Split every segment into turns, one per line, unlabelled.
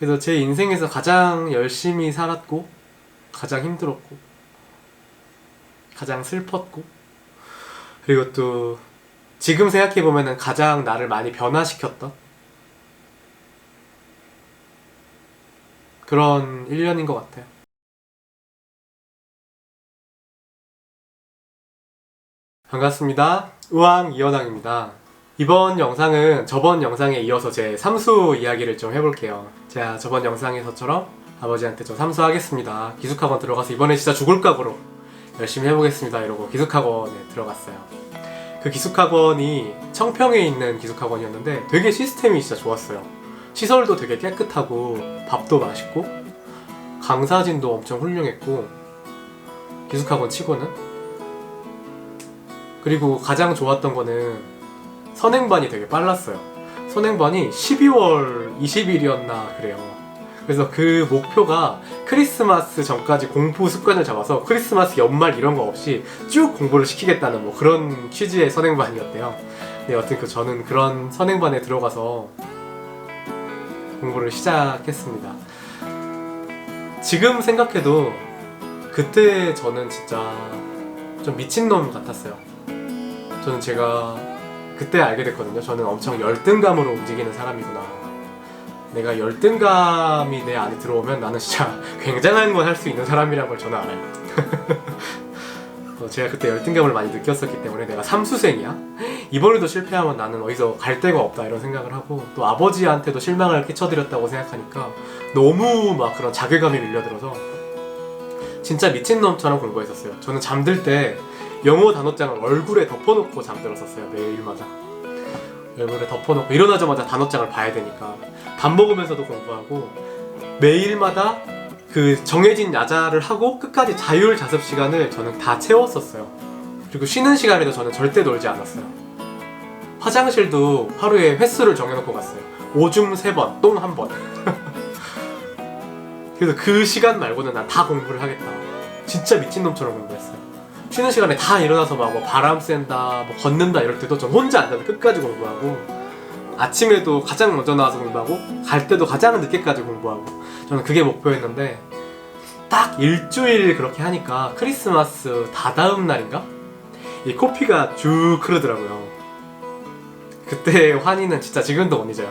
그래서 제 인생에서 가장 열심히 살았고 가장 힘들었고 가장 슬펐고 그리고 또 지금 생각해 보면은 가장 나를 많이 변화시켰던 그런 1년인 것 같아요. 반갑습니다. 우왕 이현왕입니다. 이번 영상은 저번 영상에 이어서 제 삼수 이야기를 좀 해볼게요. 제가 저번 영상에서처럼 아버지한테 저 삼수하겠습니다. 기숙학원 들어가서 이번에 진짜 죽을 각오로 열심히 해보겠습니다. 이러고 기숙학원에 들어갔어요. 그 기숙학원이 청평에 있는 기숙학원이었는데 되게 시스템이 진짜 좋았어요. 시설도 되게 깨끗하고 밥도 맛있고 강사진도 엄청 훌륭했고 기숙학원 치고는 그리고 가장 좋았던 거는 선행반이 되게 빨랐어요. 선행반이 12월 20일이었나 그래요. 그래서 그 목표가 크리스마스 전까지 공부 습관을 잡아서 크리스마스 연말 이런 거 없이 쭉 공부를 시키겠다는 뭐 그런 취지의 선행반이었대요. 근데 여튼 그 저는 그런 선행반에 들어가서 공부를 시작했습니다. 지금 생각해도 그때 저는 진짜 좀 미친놈 같았어요. 저는 제가 그때 알게 됐거든요. 저는 엄청 열등감으로 움직이는 사람이구나. 내가 열등감이 내 안에 들어오면 나는 진짜 굉장한 걸 할 수 있는 사람이라는 걸 저는 알아요. 어, 제가 그때 열등감을 많이 느꼈었기 때문에 내가 삼수생이야? 이번에도 실패하면 나는 어디서 갈 데가 없다 이런 생각을 하고 또 아버지한테도 실망을 끼쳐드렸다고 생각하니까 너무 막 그런 자괴감이 밀려들어서 진짜 미친놈처럼 공부했었어요. 저는 잠들 때 영어 단어장을 얼굴에 덮어놓고 잠들었었어요 매일마다 얼굴에 덮어놓고 일어나자마자 단어장을 봐야 되니까 밥 먹으면서도 공부하고 매일마다 그 정해진 야자를 하고 끝까지 자율 자습 시간을 저는 다 채웠었어요 그리고 쉬는 시간에도 저는 절대 놀지 않았어요 화장실도 하루에 횟수를 정해놓고 갔어요 오줌 세 번, 똥 한 번. 그래서 그 시간 말고는 난 다 공부를 하겠다. 진짜 미친놈처럼 공부했어요. 쉬는 시간에 다 일어나서 막 뭐 바람 쐰다, 뭐 걷는다 이럴 때도 전 혼자 앉아서 끝까지 공부하고 아침에도 가장 먼저 나와서 공부하고 갈 때도 가장 늦게까지 공부하고 저는 그게 목표였는데 딱 일주일 그렇게 하니까 크리스마스 다다음 날인가? 이 코피가 쭉 흐르더라고요. 그때 환희는 진짜 지금도 못 잊어요.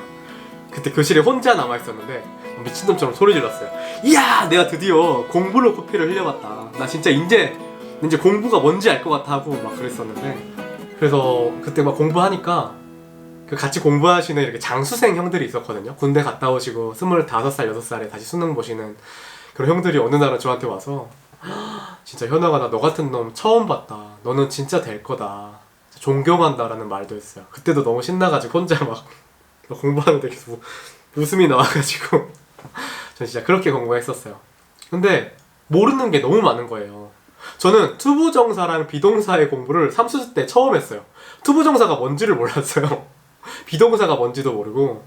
그때 교실에 혼자 남아 있었는데 미친놈처럼 소리 질렀어요. 이야, 내가 드디어 공부로 코피를 흘려봤다. 나 진짜 이제 이제 공부가 뭔지 알 것 같아 하고 막 그랬었는데 그래서 그때 막 공부하니까 그 같이 공부하시는 이렇게 장수생 형들이 있었거든요. 군대 갔다 오시고 25살, 6살에 다시 수능 보시는 그런 형들이 어느 날은 저한테 와서 진짜 현아가 나 너 같은 놈 처음 봤다. 너는 진짜 될 거다. 존경한다라는 말도 했어요. 그때도 너무 신나가지고 혼자 막 공부하는데 계속 웃음이 나와가지고 전 진짜 그렇게 공부했었어요. 근데 모르는 게 너무 많은 거예요. 저는 투부정사랑 비동사의 공부를 삼수스 때 처음 했어요. 투부정사가 뭔지를 몰랐어요. 비동사가 뭔지도 모르고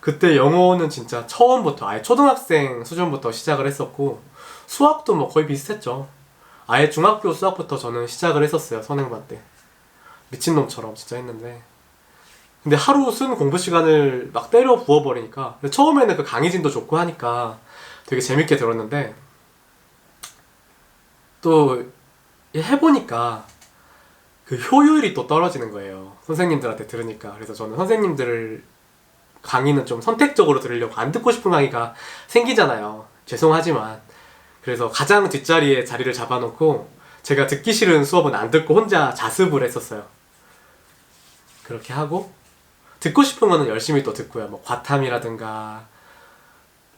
그때 영어는 진짜 처음부터 아예 초등학생 수준부터 시작을 했었고 수학도 뭐 거의 비슷했죠. 아예 중학교 수학부터 저는 시작을 했었어요. 선행반 때. 미친놈처럼 진짜 했는데 근데 하루 쓴 공부 시간을 막 때려 부어버리니까 처음에는 그 강의진도 좋고 하니까 되게 재밌게 들었는데 또 해보니까 그 효율이 또 떨어지는 거예요. 선생님들한테 들으니까. 그래서 저는 선생님들 강의는 좀 선택적으로 들으려고 안 듣고 싶은 강의가 생기잖아요. 죄송하지만. 그래서 가장 뒷자리에 자리를 잡아놓고 제가 듣기 싫은 수업은 안 듣고 혼자 자습을 했었어요. 그렇게 하고 듣고 싶은 거는 열심히 또 듣고요. 뭐 과탐이라든가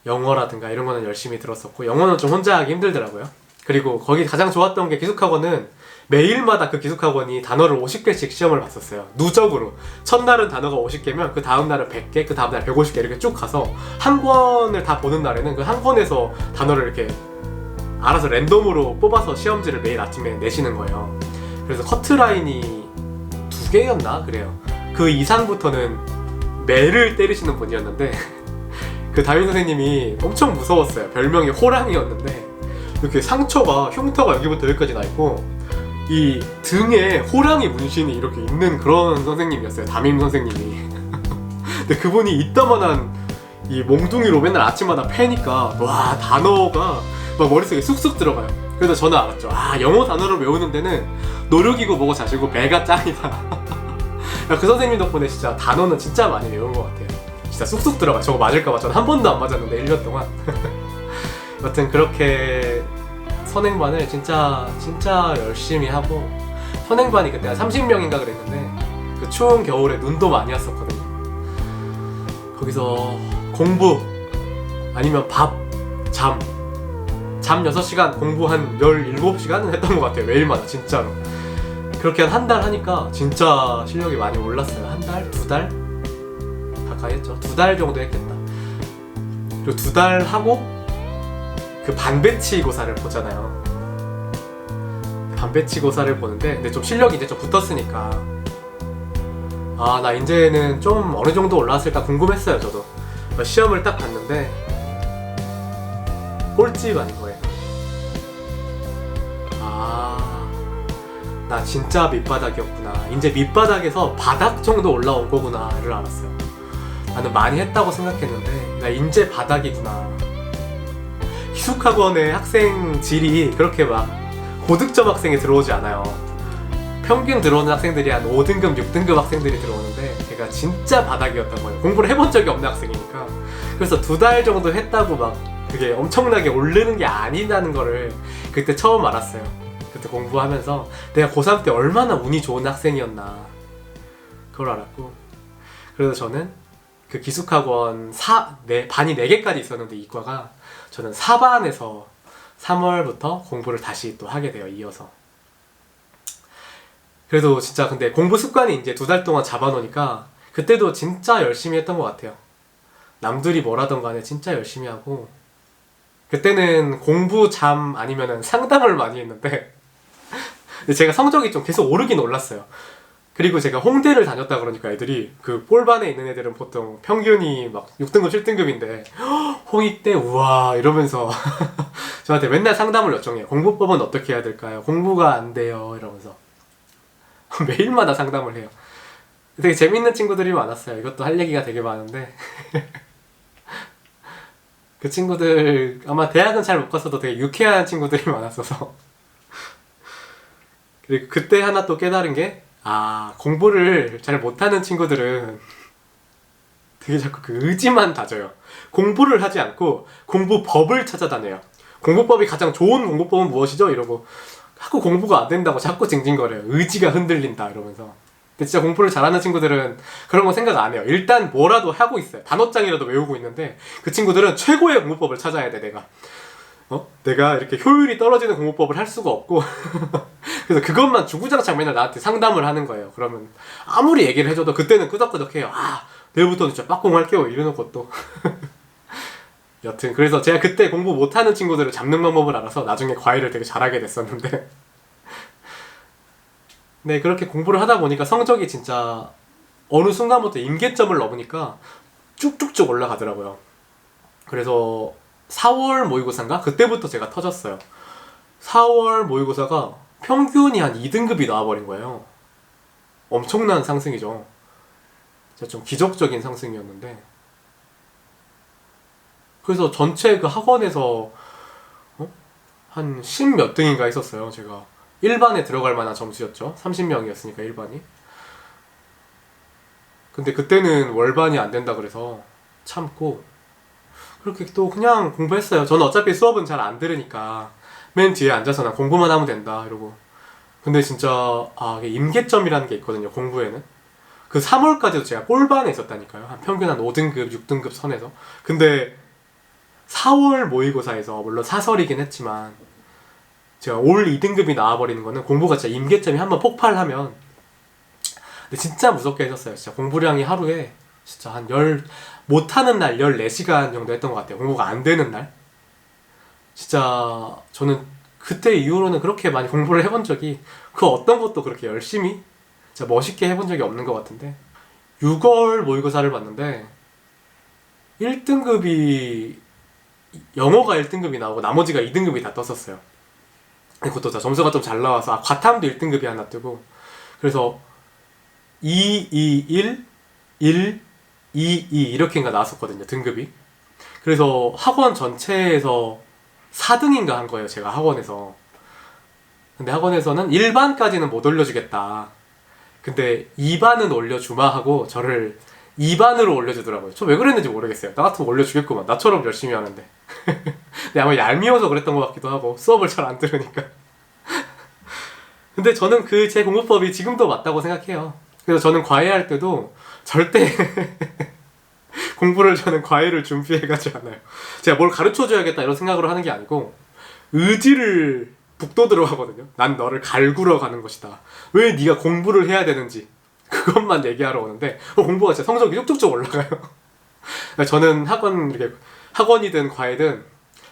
영어라든가 이런 거는 열심히 들었었고 영어는 좀 혼자 하기 힘들더라고요. 그리고 거기 가장 좋았던 게 기숙학원은 매일마다 그 기숙학원이 단어를 50개씩 시험을 봤었어요. 누적으로. 첫날은 단어가 50개면 그 다음날은 100개, 그 다음날 150개 이렇게 쭉 가서 한 권을 다 보는 날에는 그 한 권에서 단어를 이렇게 알아서 랜덤으로 뽑아서 시험지를 매일 아침에 내시는 거예요. 그래서 커트라인이 두 개였나? 그래요. 그 이상부터는 매를 때리시는 분이었는데 그 담임 선생님이 엄청 무서웠어요. 별명이 호랑이였는데 이렇게 상처가 흉터가 여기부터 여기까지 나 있고 이 등에 호랑이 문신이 이렇게 있는 그런 선생님이었어요. 담임 선생님이. 근데 그분이 이따만한 이 몽둥이로 맨날 아침마다 패니까 와 단어가 막 머릿속에 쑥쑥 들어가요. 그래서 저는 알았죠. 아 영어 단어를 외우는 데는 노력이고 뭐고 자시고 배가 짱이다. 그 선생님 덕분에 진짜 단어는 진짜 많이 외운 것 같아요. 진짜 쑥쑥 들어가. 요 저거 맞을까봐 저는 한 번도 안 맞았는데 1년 동안. 여튼 그렇게 선행반을 진짜 진짜 열심히 하고 선행반이 그때 한 30명인가 그랬는데 그 추운 겨울에 눈도 많이 왔었거든요. 거기서 공부 아니면 밥, 잠, 잠 6시간, 공부 한 17시간은 했던 것 같아요. 매일마다 진짜로. 그렇게 한 한 달 하니까 진짜 실력이 많이 올랐어요. 한 달? 두 달? 가까이 했죠. 두 달 정도 했겠다. 그리고 두 달 하고 그 반배치고사를 보잖아요. 반배치고사를 보는데 근데 좀 실력이 이제 좀 붙었으니까. 아 나 이제는 좀 어느 정도 올라왔을까 궁금했어요 저도. 시험을 딱 봤는데 꼴찌 아닌 거예요. 아나 진짜 밑바닥이었구나. 이제 밑바닥에서 바닥 정도 올라온 거구나를 알았어요. 나는 많이 했다고 생각했는데 나 이제 바닥이구나 기숙학원의 학생 질이 그렇게 막 고득점 학생이 들어오지 않아요. 평균 들어오는 학생들이 한 5등급, 6등급 학생들이 들어오는데 걔가 진짜 바닥이었던 거예요. 공부를 해본 적이 없는 학생이니까. 그래서 두 달 정도 했다고 막 그게 엄청나게 오르는 게 아니라는 거를 그때 처음 알았어요. 그때 공부하면서 내가 고3 때 얼마나 운이 좋은 학생이었나. 그걸 알았고. 그래서 저는 그 기숙학원 사, 네, 반이 4개까지 있었는데 이과가 저는 4반에서 3월부터 공부를 다시 또 하게 돼요, 이어서. 그래도 진짜 근데 공부 습관이 이제 두 달 동안 잡아놓으니까 그때도 진짜 열심히 했던 것 같아요. 남들이 뭐라던 간에 진짜 열심히 하고 그때는 공부 잠 아니면은 상담을 많이 했는데 제가 성적이 좀 계속 오르긴 올랐어요. 그리고 제가 홍대를 다녔다 그러니까 애들이 그 꼴반에 있는 애들은 보통 평균이 막 6등급, 7등급인데 홍익대 우와 이러면서 저한테 맨날 상담을 요청해요. 공부법은 어떻게 해야 될까요? 공부가 안 돼요 이러면서 매일마다 상담을 해요. 되게 재밌는 친구들이 많았어요. 이것도 할 얘기가 되게 많은데 그 친구들 아마 대학은 잘 못 갔어도 되게 유쾌한 친구들이 많았어서 그리고 그때 하나 또 깨달은 게 아, 공부를 잘 못하는 친구들은 되게 자꾸 그 의지만 다져요. 공부를 하지 않고 공부법을 찾아다녀요. 공부법이 가장 좋은 공부법은 무엇이죠? 이러고 자꾸 공부가 안 된다고 자꾸 징징거려요. 의지가 흔들린다 이러면서. 근데 진짜 공부를 잘하는 친구들은 그런 거 생각 안 해요. 일단 뭐라도 하고 있어요. 단어장이라도 외우고 있는데 그 친구들은 최고의 공부법을 찾아야 돼, 내가. 어? 내가 이렇게 효율이 떨어지는 공부법을 할 수가 없고 그래서 그것만 주구장창 맨날 나한테 상담을 하는 거예요. 그러면 아무리 얘기를 해줘도 그때는 끄덕끄덕해요. 아 내일부터는 진짜 빡공할게요. 이러놓고 또 여튼 그래서 제가 그때 공부 못하는 친구들을 잡는 방법을 알아서 나중에 과외를 되게 잘하게 됐었는데 네 그렇게 공부를 하다 보니까 성적이 진짜 어느 순간부터 임계점을 넘으니까 쭉쭉쭉 올라가더라고요. 그래서 4월 모의고사인가? 그때부터 제가 터졌어요. 4월 모의고사가 평균이 한 2등급이 나와버린 거예요. 엄청난 상승이죠. 진짜 좀 기적적인 상승이었는데. 그래서 전체 그 학원에서 어? 한 10 몇 등인가 있었어요, 제가. 1반에 들어갈 만한 점수였죠. 30명이었으니까 1반이. 근데 그때는 월반이 안 된다 그래서 참고 그렇게 또 그냥 공부했어요. 저는 어차피 수업은 잘 안 들으니까 맨 뒤에 앉아서 나 공부만 하면 된다 이러고. 근데 진짜 아 임계점이라는 게 있거든요. 공부에는. 그 3월까지도 제가 꼴반에 있었다니까요. 한 평균 한 5등급, 6등급 선에서. 근데 4월 모의고사에서 물론 사설이긴 했지만 제가 올 2등급이 나와버리는 거는 공부가 진짜 임계점이 한번 폭발하면 근데 진짜 무섭게 했었어요. 진짜 공부량이 하루에 진짜 한 열, 못하는 날 14시간 정도 했던 것 같아요. 공부가 안 되는 날. 진짜 저는 그때 이후로는 그렇게 많이 공부를 해본 적이 그 어떤 것도 그렇게 열심히 진짜 멋있게 해본 적이 없는 것 같은데 6월 모의고사를 봤는데 1등급이 영어가 1등급이 나오고 나머지가 2등급이 다 떴었어요. 그것도 다 점수가 좀 잘 나와서 아, 과탐도 1등급이 하나 뜨고 그래서 2, 2, 1, 1, 2, 2, 2 이렇게인가 나왔었거든요 등급이. 그래서 학원 전체에서 4등인가 한 거예요 제가 학원에서. 근데 학원에서는 1반까지는 못 올려주겠다. 근데 2반은 올려주마 하고 저를 2반으로 올려주더라고요. 저 왜 그랬는지 모르겠어요. 나 같으면 올려주겠구만. 나처럼 열심히 하는데. 근데 아마 얄미워서 그랬던 것 같기도 하고 수업을 잘 안 들으니까. 근데 저는 그 제 공부법이 지금도 맞다고 생각해요. 그래서 저는 과외할 때도 절대 공부를 저는 과외를 준비해가지 않아요. 제가 뭘 가르쳐줘야겠다 이런 생각으로 하는 게 아니고 의지를 북돋으러 하거든요. 난 너를 갈구러 가는 것이다. 왜 네가 공부를 해야 되는지 그것만 얘기하러 오는데 어, 공부가 진짜 성적이 쭉쭉쭉 올라가요. 저는 학원 이렇게 학원이든 과외든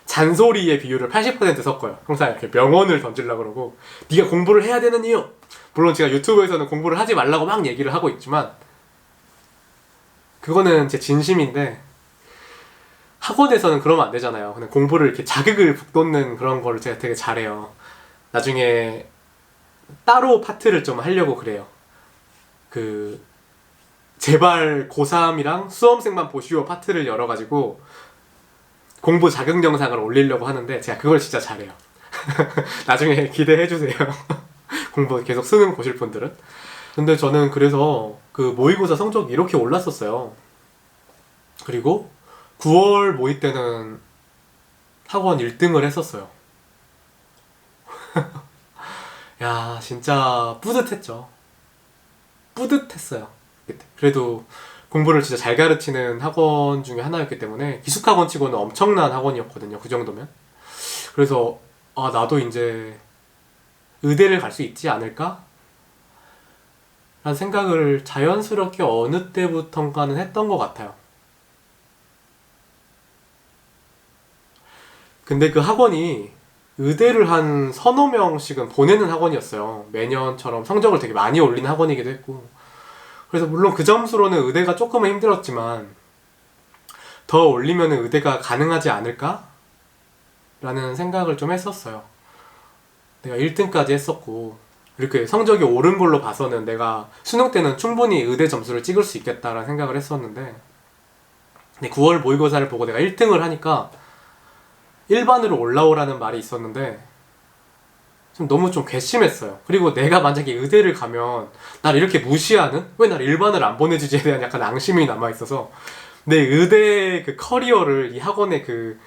잔소리의 비율을 80% 섞어요. 항상 이렇게 명언을 던지려고 그러고 네가 공부를 해야 되는 이유 물론 제가 유튜브에서는 공부를 하지 말라고 막 얘기를 하고 있지만 그거는 제 진심인데 학원에서는 그러면 안 되잖아요. 근데 공부를 이렇게 자극을 북돋는 그런 거를 제가 되게 잘해요. 나중에 따로 파트를 좀 하려고 그래요. 그 제발 고3이랑 수험생만 보시오 파트를 열어가지고 공부 자극 영상을 올리려고 하는데 제가 그걸 진짜 잘해요. 나중에 기대해 주세요. 공부 계속 수능 보실 분들은. 근데 저는 그래서 그 모의고사 성적이 이렇게 올랐었어요. 그리고 9월 모의 때는 학원 1등을 했었어요. 야, 진짜 뿌듯했죠. 뿌듯했어요. 그래도 공부를 진짜 잘 가르치는 학원 중에 하나였기 때문에 기숙학원 치고는 엄청난 학원이었거든요. 그 정도면. 그래서 아, 나도 이제 의대를 갈 수 있지 않을까? 라는 생각을 자연스럽게 어느 때부턴가는 했던 것 같아요. 근데 그 학원이 의대를 한 서너 명씩은 보내는 학원이었어요. 매년처럼 성적을 되게 많이 올린 학원이기도 했고. 그래서 물론 그 점수로는 의대가 조금은 힘들었지만 더 올리면 의대가 가능하지 않을까? 라는 생각을 좀 했었어요. 내가 1등까지 했었고 이렇게 성적이 오른 걸로 봐서는 내가 수능 때는 충분히 의대 점수를 찍을 수 있겠다라는 생각을 했었는데 근데 9월 모의고사를 보고 내가 1등을 하니까 일반으로 올라오라는 말이 있었는데 좀 너무 좀 괘씸했어요. 그리고 내가 만약에 의대를 가면 날 이렇게 무시하는 왜 날 일반을 안 보내주지에 대한 약간 앙심이 남아 있어서 내 의대 그 커리어를 이 학원의 그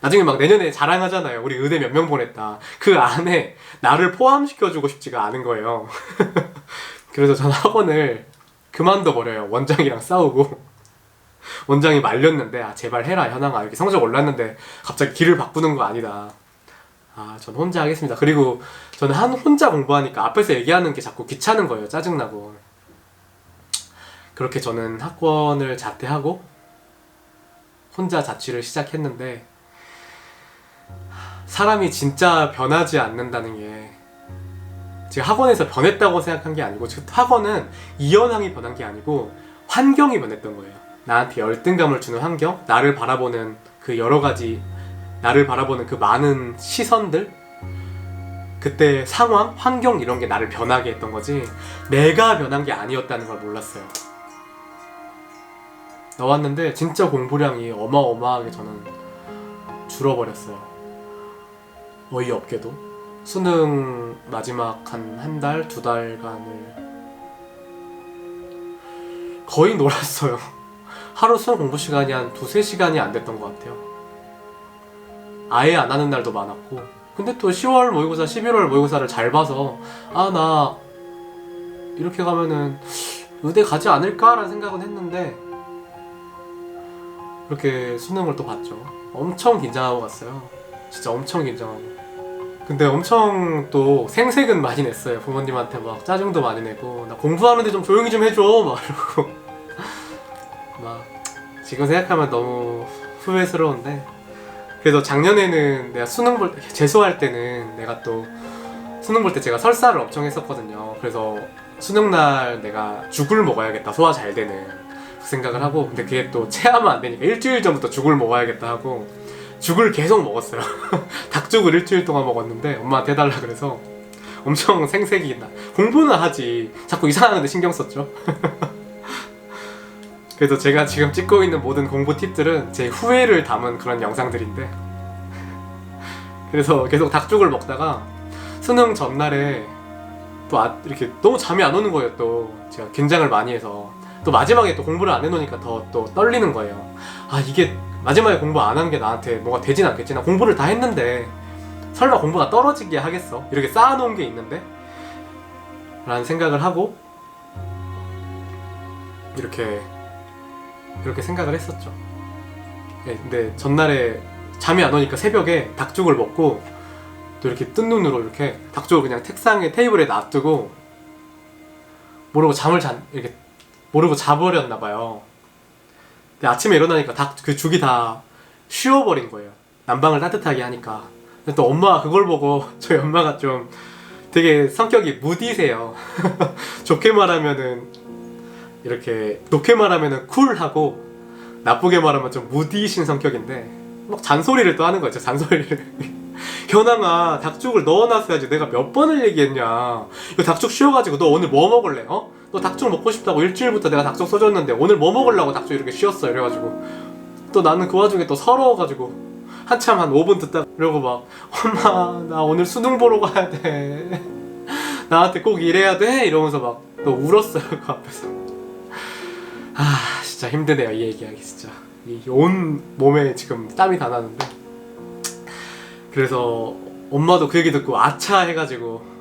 나중에 막 내년에 자랑하잖아요. 우리 의대 몇 명 보냈다. 그 안에 나를 포함시켜주고 싶지가 않은 거예요. 그래서 전 학원을 그만둬 버려요. 원장이랑 싸우고. 원장이 말렸는데, 아, 제발 해라, 현황아. 이렇게 성적 올랐는데, 갑자기 길을 바꾸는 거 아니다. 아, 전 혼자 하겠습니다. 그리고 저는 한 혼자 공부하니까 앞에서 얘기하는 게 자꾸 귀찮은 거예요. 짜증나고. 그렇게 저는 학원을 자퇴하고, 혼자 자취를 시작했는데, 사람이 진짜 변하지 않는다는 게 제가 학원에서 변했다고 생각한 게 아니고 즉 학원은 이현황이 변한 게 아니고 환경이 변했던 거예요. 나한테 열등감을 주는 환경, 나를 바라보는 그 여러 가지 나를 바라보는 그 많은 시선들 그때 상황, 환경 이런 게 나를 변하게 했던 거지 내가 변한 게 아니었다는 걸 몰랐어요. 나왔는데 진짜 공부량이 어마어마하게 저는 줄어버렸어요. 어이없게도 수능 마지막 한 한 달, 두 달간을 거의 놀았어요. 하루 수능 공부 시간이 한 두세 시간이 안 됐던 것 같아요. 아예 안 하는 날도 많았고 근데 또 10월 모의고사, 11월 모의고사를 잘 봐서 아 나 이렇게 가면은 의대 가지 않을까라는 생각은 했는데 그렇게 수능을 또 봤죠. 엄청 긴장하고 갔어요. 진짜 엄청 긴장하고. 근데 엄청 또 생색은 많이 냈어요. 부모님한테 막 짜증도 많이 내고 나 공부하는데 좀 조용히 좀 해줘. 막 이러고. 막 지금 생각하면 너무 후회스러운데. 그래도 작년에는 내가 수능 볼 때 재수할 때는 내가 또 수능 볼 때 제가 설사를 엄청 했었거든요. 그래서 수능 날 내가 죽을 먹어야겠다 소화 잘 되는 그 생각을 하고. 근데 그게 또 체하면 안 되니까 일주일 전부터 죽을 먹어야겠다 하고 죽을 계속 먹었어요. 닭죽을 일주일 동안 먹었는데 엄마한테 해달라 그래서 엄청 생색이 나. 공부는 하지. 자꾸 이상한 데 신경 썼죠. 그래서 제가 지금 찍고 있는 모든 공부 팁들은 제 후회를 담은 그런 영상들인데 그래서 계속 닭죽을 먹다가 수능 전날에 또 아- 이렇게 너무 잠이 안 오는 거예요 또 제가 긴장을 많이 해서 또 마지막에 또 공부를 안 해놓으니까 더 또 떨리는 거예요 아 이게 마지막에 공부 안 한 게 나한테 뭐가 되진 않겠지. 나 공부를 다 했는데 설마 공부가 떨어지게 하겠어? 이렇게 쌓아놓은 게 있는데? 라는 생각을 하고 이렇게 이렇게 생각을 했었죠. 예, 근데 전날에 잠이 안 오니까 새벽에 닭죽을 먹고 또 이렇게 뜬 눈으로 이렇게 닭죽을 그냥 책상에 테이블에 놔두고 모르고 잠을 잔 이렇게 모르고 자버렸나 봐요. 아침에 일어나니까 닭그 죽이 다 쉬어버린 거예요. 난방을 따뜻하게 하니까. 또 엄마가 그걸 보고 저희 엄마가 좀 되게 성격이 무디세요. 좋게 말하면은 이렇게 좋게 말하면은 쿨하고 나쁘게 말하면 좀 무디신 성격인데 막 잔소리를 또 하는 거죠. 잔소리를. 현황아 닭죽을 넣어놨어야지 내가 몇 번을 얘기했냐 이거 닭죽 쉬어가지고 너 오늘 뭐 먹을래 어? 너 닭죽 먹고 싶다고 일주일부터 내가 닭죽 써줬는데 오늘 뭐 먹으려고 닭죽 이렇게 쉬었어? 이래가지고. 또 나는 그 와중에 또 서러워가지고. 한참 한 5분 듣다가 이러고 막 엄마 나 오늘 수능 보러 가야 돼. 나한테 꼭 이래야 돼? 이러면서 막 또 울었어요 그 앞에서. 아 진짜 힘드네요 이 얘기하기 진짜. 이 온 몸에 지금 땀이 다 나는데. 그래서 엄마도 그 얘기 듣고 아차 해가지고 하,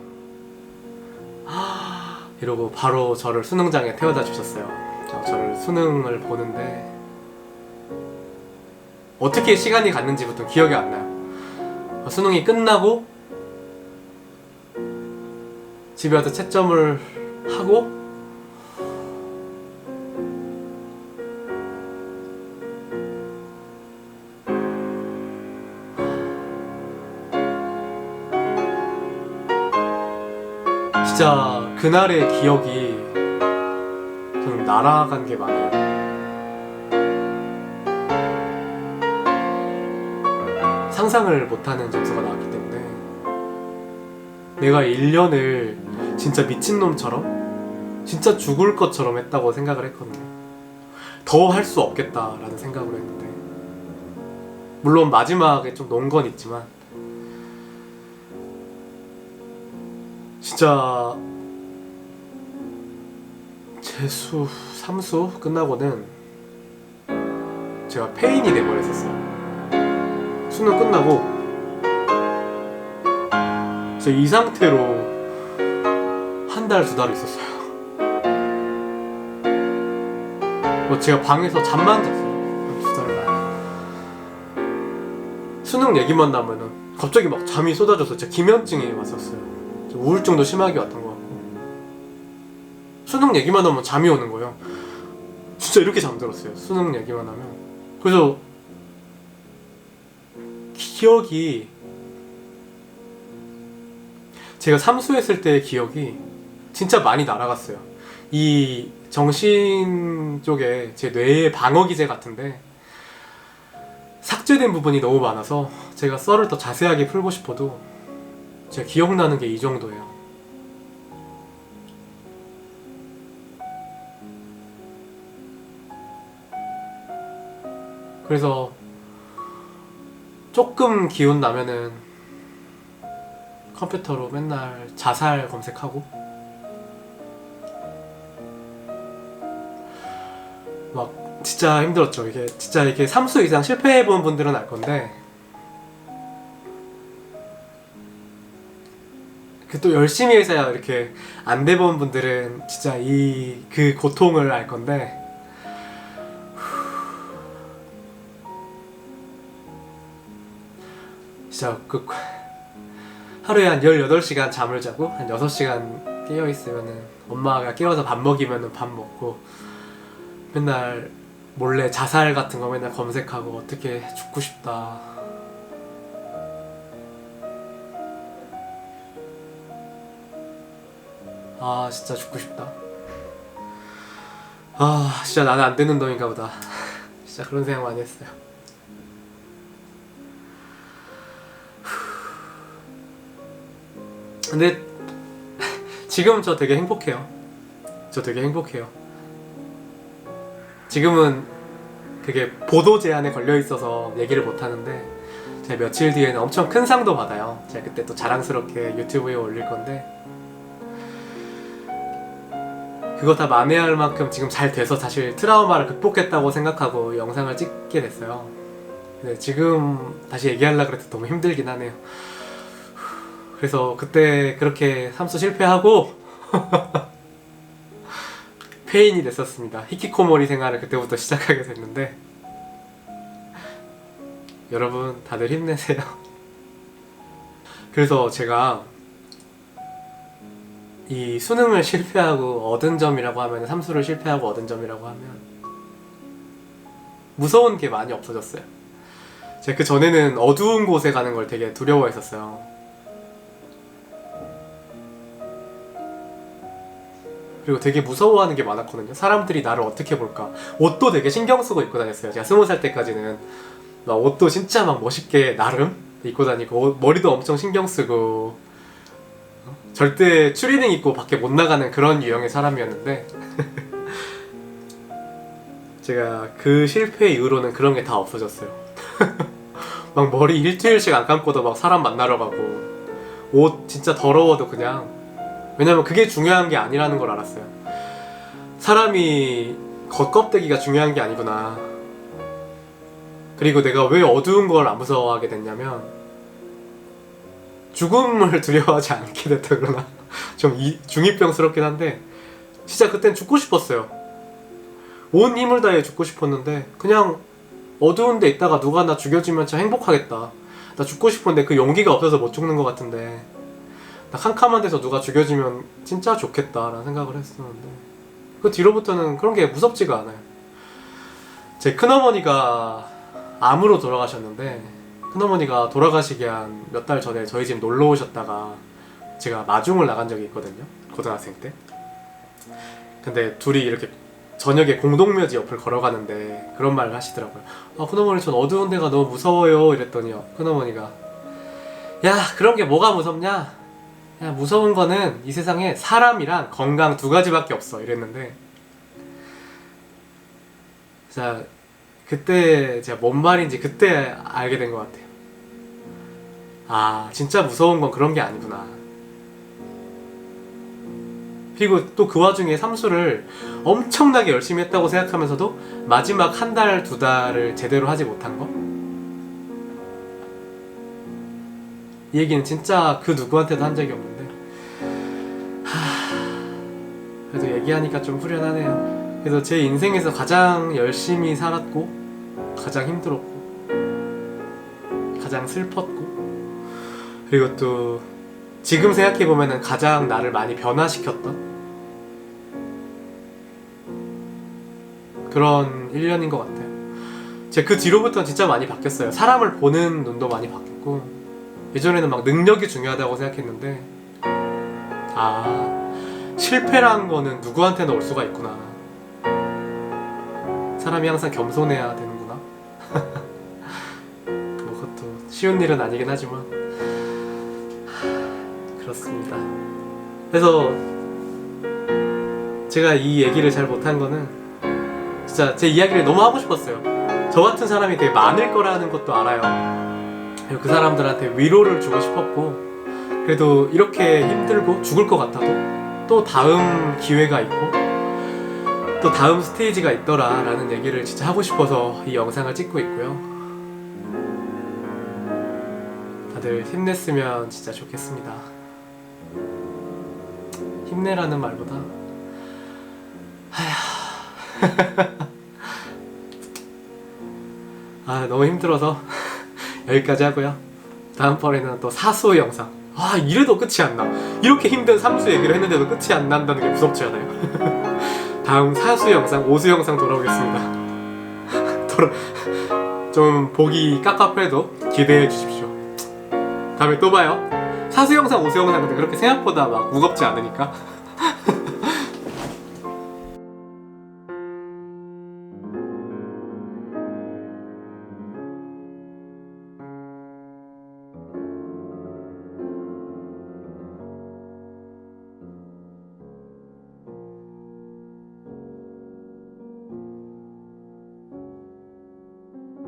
이러고 바로 저를 수능장에 태워다 주셨어요. 저- 저를 수능을 보는데 어떻게 시간이 갔는지부터 기억이 안 나요. 수능이 끝나고 집에 와서 채점을 하고 진짜 그날의 기억이 좀 날아간 게 많아요. 상상을 못하는 점수가 나왔기 때문에 내가 1년을 진짜 미친놈처럼 진짜 죽을 것처럼 했다고 생각을 했거든요. 더 할 수 없겠다라는 생각을 했는데 물론 마지막에 좀논건 있지만 진짜 재수, 삼수 끝나고는 제가 페인이 돼버렸었어요. 수능 끝나고 진짜 이 상태로 한 달, 두 달 있었어요. 뭐 제가 방에서 잠만 잤어요. 한두 달간. 수능 얘기만 나면은 갑자기 막 잠이 쏟아져서 진짜 기면증이 왔었어요. 좀 우울증도 심하게 왔던 수능 얘기만 하면 잠이 오는 거예요. 진짜 이렇게 잠들었어요 수능 얘기만 하면. 그래서 기억이 제가 삼수했을 때의 기억이 진짜 많이 날아갔어요. 이 정신 쪽에 제 뇌의 방어 기제 같은데 삭제된 부분이 너무 많아서 제가 썰을 더 자세하게 풀고 싶어도 제가 기억나는 게 이 정도예요. 그래서 조금 기운 나면은 컴퓨터로 맨날 자살 검색하고 막 진짜 힘들었죠. 이게 진짜 이렇게 삼수 이상 실패해 본 분들은 알 건데 그 또 열심히 해서야 이렇게 안 돼 본 분들은 진짜 이 그 고통을 알 건데 진짜 그 하루에 한 18시간 잠을 자고 한 6시간 깨어 있으면은 엄마가 깨워서 밥 먹이면은 밥 먹고 맨날 몰래 자살 같은 거 맨날 검색하고 어떻게 죽고 싶다. 아 진짜 죽고 싶다. 아 진짜 나는 안 되는 놈인가 보다. 진짜 그런 생각 많이 했어요 근데 지금 저 되게 행복해요 저 되게 행복해요 지금은 그게 보도 제한에 걸려 있어서 얘기를 못 하는데 제가 며칠 뒤에는 엄청 큰 상도 받아요. 제가 그때 또 자랑스럽게 유튜브에 올릴 건데 그거 다 만회할 만큼 지금 잘 돼서 사실 트라우마를 극복했다고 생각하고 영상을 찍게 됐어요. 근데 지금 다시 얘기하려고 그래도 너무 힘들긴 하네요. 그래서 그때 그렇게 삼수 실패하고 페인이 됐었습니다. 히키코모리 생활을 그때부터 시작하게 됐는데 여러분 다들 힘내세요. 그래서 제가 이 수능을 실패하고 얻은 점이라고 하면 삼수를 실패하고 얻은 점이라고 하면 무서운 게 많이 없어졌어요. 제가 그 전에는 어두운 곳에 가는 걸 되게 두려워했었어요. 그리고 되게 무서워하는 게 많았거든요. 사람들이 나를 어떻게 볼까. 옷도 되게 신경 쓰고 입고 다녔어요. 제가 스무 살 때까지는 막 옷도 진짜 막 멋있게 나름 입고 다니고 옷- 머리도 엄청 신경 쓰고 어? 절대 추리닝 입고 밖에 못 나가는 그런 유형의 사람이었는데 제가 그 실패 이후로는 그런 게 다 없어졌어요. 막 머리 일주일씩 안 감고도 막 사람 만나러 가고 옷 진짜 더러워도 그냥 왜냐면 그게 중요한 게 아니라는 걸 알았어요. 사람이 겉껍데기가 중요한 게 아니구나. 그리고 내가 왜 어두운 걸 안 무서워하게 됐냐면 죽음을 두려워하지 않게 됐다 그러나 좀 이- 중이병스럽긴 한데 진짜 그땐 죽고 싶었어요. 온 힘을 다해 죽고 싶었는데 그냥 어두운 데 있다가 누가 나 죽여주면 진짜 행복하겠다. 나 죽고 싶은데 그 용기가 없어서 못 죽는 것 같은데 나 캄캄한 데서 누가 죽여주면 진짜 좋겠다라는 생각을 했었는데 그 뒤로부터는 그런 게 무섭지가 않아요. 제 큰어머니가 암으로 돌아가셨는데 큰어머니가 돌아가시기 한 몇 달 전에 저희 집 놀러 오셨다가 제가 마중을 나간 적이 있거든요. 고등학생 때. 근데 둘이 이렇게 저녁에 공동묘지 옆을 걸어가는데 그런 말을 하시더라고요. 아, 큰어머니 전 어두운 데가 너무 무서워요. 이랬더니요. 큰어머니가 야, 그런 게 뭐가 무섭냐? 야, 무서운 거는 이 세상에 사람이랑 건강 두 가지밖에 없어. 이랬는데 자, 그때 제가 뭔 말인지 그때 알게 된 것 같아요. 아, 진짜 무서운 건 그런 게 아니구나. 그리고 또 그 와중에 삼수를 엄청나게 열심히 했다고 생각하면서도 마지막 한 달, 두 달을 제대로 하지 못한 거? 이 얘기는 진짜 그 누구한테도 한 적이 없는 그래도 얘기하니까 좀 후련하네요. 그래서 제 인생에서 가장 열심히 살았고 가장 힘들었고 가장 슬펐고 그리고 또 지금 생각해 보면 가장 나를 많이 변화시켰던 그런 1년인 것 같아요. 제가 그 뒤로부터는 진짜 많이 바뀌었어요. 사람을 보는 눈도 많이 바뀌었고 예전에는 막 능력이 중요하다고 생각했는데 아 실패란 거는 누구한테나 올 수가 있구나. 사람이 항상 겸손해야 되는구나. 뭐 그것도 쉬운 일은 아니긴 하지만. 하, 그렇습니다. 그래서 제가 이 얘기를 잘 못한 거는 진짜 제 이야기를 너무 하고 싶었어요. 저 같은 사람이 되게 많을 거라는 것도 알아요. 그리고 그 사람들한테 위로를 주고 싶었고 그래도 이렇게 힘들고 죽을 것 같아도 또 다음 기회가 있고 또 다음 스테이지가 있더라 라는 얘기를 진짜 하고 싶어서 이 영상을 찍고 있고요 다들 힘냈으면 진짜 좋겠습니다 힘내라는 말보다 아 너무 힘들어서 여기까지 하고요. 다음번에는 또 사수 영상. 아 이래도 끝이 안 나. 이렇게 힘든 삼수 얘기를 했는데도 끝이 안 난다는 게 무섭지 않아요? 다음 사수 영상, 오수 영상 돌아오겠습니다. 돌아 좀 보기 깝깝해도 기대해 주십시오. 다음에 또 봐요. 사수 영상, 오수 영상 그렇게 생각보다 막 무겁지 않으니까.